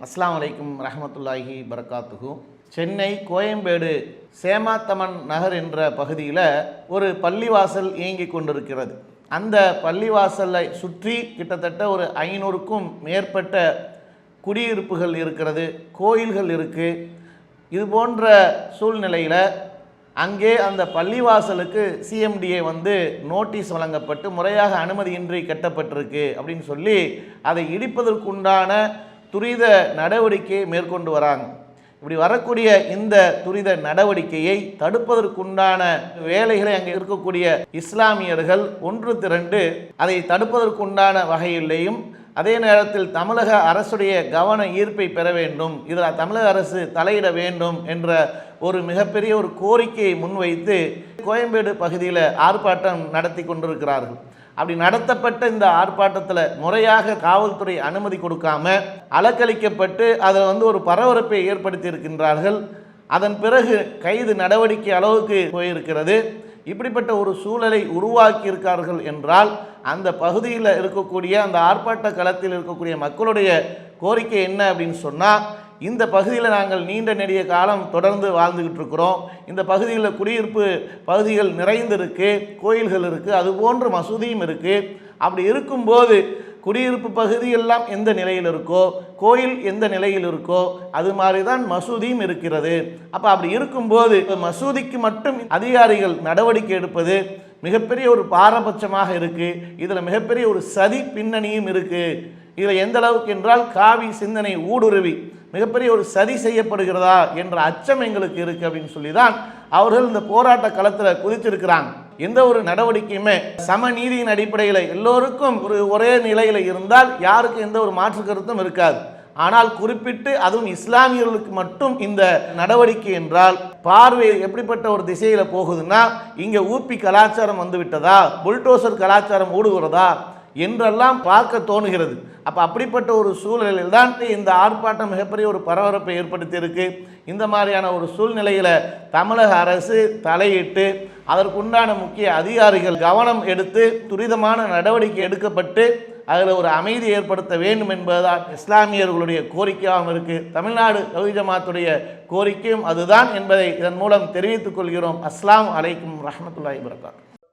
அஸ்லாம் வலைக்கும் ரஹமத்துல்லாஹி பரகாத்துகு சென்னை கோயம்பேடு சேமாத்தமன் நகர் என்ற பகுதியில் ஒரு பள்ளிவாசல் இயங்கிக் கொண்டிருக்கிறது. அந்த பள்ளிவாசலை சுற்றி கிட்டத்தட்ட ஒரு ஐநூறுக்கும் மேற்பட்ட குடியிருப்புகள் இருக்கிறது கோயில்கள் இருக்குது இது போன்ற சூழ்நிலையில் அங்கே அந்த பள்ளிவாசலுக்கு சிஎம்டிஏ வந்து நோட்டீஸ் வழங்கப்பட்டு முறையாக அனுமதியின்றி கட்டப்பட்டிருக்கு அப்படின்னு சொல்லி அதை இடிப்பதற்குண்டான துரித நடவடிக்கையை மேற்கொண்டு வராங்க. இப்படி வரக்கூடிய இந்த துரித நடவடிக்கையை தடுப்பதற்குண்டான வேலைகளை அங்கே இருக்கக்கூடிய இஸ்லாமியர்கள் ஒன்று திரண்டு அதை தடுப்பதற்குண்டான வகையிலேயும் அதே நேரத்தில் தமிழக அரசுடைய கவன ஈர்ப்பை பெற வேண்டும் இதில் தமிழக அரசு தலையிட வேண்டும் என்ற ஒரு மிகப்பெரிய ஒரு கோரிக்கையை முன்வைத்து கோயம்பேடு பகுதியில் ஆர்ப்பாட்டம் நடத்தி கொண்டிருக்கிறார்கள். அப்படி நடத்தப்பட்ட இந்த ஆர்ப்பாட்டத்தில் முறையாக காவல்துறை அனுமதி கொடுக்காம அலக்களிக்கப்பட்டு அதில் வந்து ஒரு பரபரப்பை ஏற்படுத்தி இருக்கின்றார்கள் அதன் பிறகு கைது நடவடிக்கை அளவுக்கு போயிருக்கிறது. இப்படிப்பட்ட ஒரு சூழலை உருவாக்கி இருக்கார்கள் என்றால் அந்த பகுதியில் இருக்கக்கூடிய அந்த ஆர்ப்பாட்ட களத்தில் இருக்கக்கூடிய மக்களுடைய கோரிக்கை என்ன அப்படின்னு சொன்னால் இந்த பகுதியில் நாங்கள் நீண்ட நெடிய காலம் தொடர்ந்து வாழ்ந்துக்கிட்டு இருக்கிறோம். இந்த பகுதியில் குடியிருப்பு பகுதிகள் நிறைந்திருக்கு கோயில்கள் இருக்குது அதுபோன்று மசூதியும் இருக்குது அப்படி இருக்கும்போது குடியிருப்பு பகுதி எல்லாம் எந்த நிலையில் இருக்கோ கோயில் எந்த நிலையில் இருக்கோ அது மாதிரி தான் மசூதியும் இருக்கிறது. அப்போ அப்படி இருக்கும்போது மசூதிக்கு மட்டும் அதிகாரிகள் நடவடிக்கை எடுப்பது மிகப்பெரிய ஒரு பாரபட்சமாக இருக்குது இதில் மிகப்பெரிய ஒரு சதி பின்னணியும் இருக்குது இதில் எந்த அளவுக்கு என்றால் காவி சிந்தனை ஊடுருவி மிகப்பெரிய ஒரு சதி செய்யப்படுகிறதா என்ற அச்சம் எங்களுக்கு இருக்குது அப்படின்னு சொல்லி தான் அவர்கள் இந்த போராட்ட களத்தில் குதிச்சிருக்கிறாங்க எந்த ஒரு நடவடிக்கையுமே சமநீதியின் அடிப்படையில் எல்லோருக்கும் ஒரு ஒரே நிலையில் இருந்தால் யாருக்கும் எந்த ஒரு மாற்று கருத்தும் இருக்காது. ஆனால் குறிப்பிட்டு அதுவும் இஸ்லாமியர்களுக்கு மட்டும் இந்த நடவடிக்கை என்றால் பார்வை எப்படிப்பட்ட ஒரு திசையில் போகுதுன்னா இங்கே ஊப்பி கலாச்சாரம் வந்து விட்டதா புல்டோசர் கலாச்சாரம் ஓடுகிறதா என்றெல்லாம் பார்க்க தோணுகிறது. அப்போ அப்படிப்பட்ட ஒரு சூழ்நிலையில் தான் இந்த ஆர்ப்பாட்டம் மிகப்பெரிய ஒரு பரபரப்பை ஏற்படுத்தியிருக்கு. இந்த மாதிரியான ஒரு சூழ்நிலையில் தமிழக அரசு தலையிட்டு அதற்குண்டான முக்கிய அதிகாரிகள் கவனம் எடுத்து துரிதமான நடவடிக்கை எடுக்கப்பட்டு அதில் ஒரு அமைதி ஏற்படுத்த வேண்டும் என்பதுதான் இஸ்லாமியர்களுடைய கோரிக்கையாகவும் இருக்குது தமிழ்நாடு கவிஜமாத்துடைய கோரிக்கையும் அதுதான் என்பதை இதன் மூலம் தெரிவித்துக் கொள்கிறோம். அஸ்லாம் அலைக்கும் ரஹமத்துல்லாஹி வரகாத்